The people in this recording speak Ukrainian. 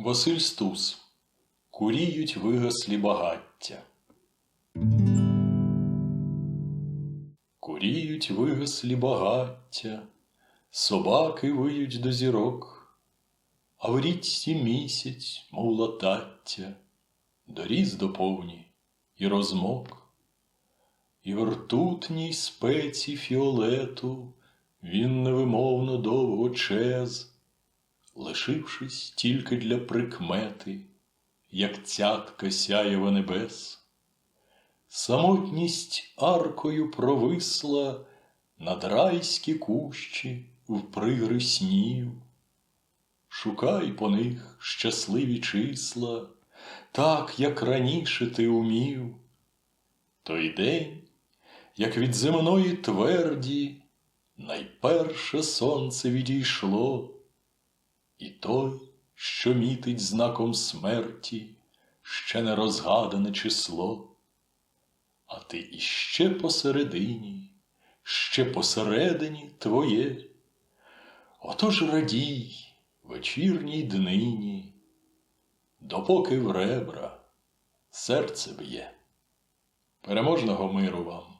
Василь Стус. Куріють вигаслі багаття. Куріють вигаслі багаття, собаки виють до зірок, а в річці місяць, мов латаття, доріс до повні і розмок. І в ртутній спеці фіолету він невимовно довго чез, лишившись тільки для прикмети, як цятка сяєва небес. Самотність аркою провисла над райські кущі в пригри снів. Шукай по них щасливі числа, так, як раніше ти умів. Той день, як від земної тверді, найперше сонце відійшло, і той, що мітить знаком смерті, ще не розгадане число. А ти іще посередині, ще посередині твоє. Отож радій вечірній днині, допоки в ребра серце б'є. Переможного миру вам!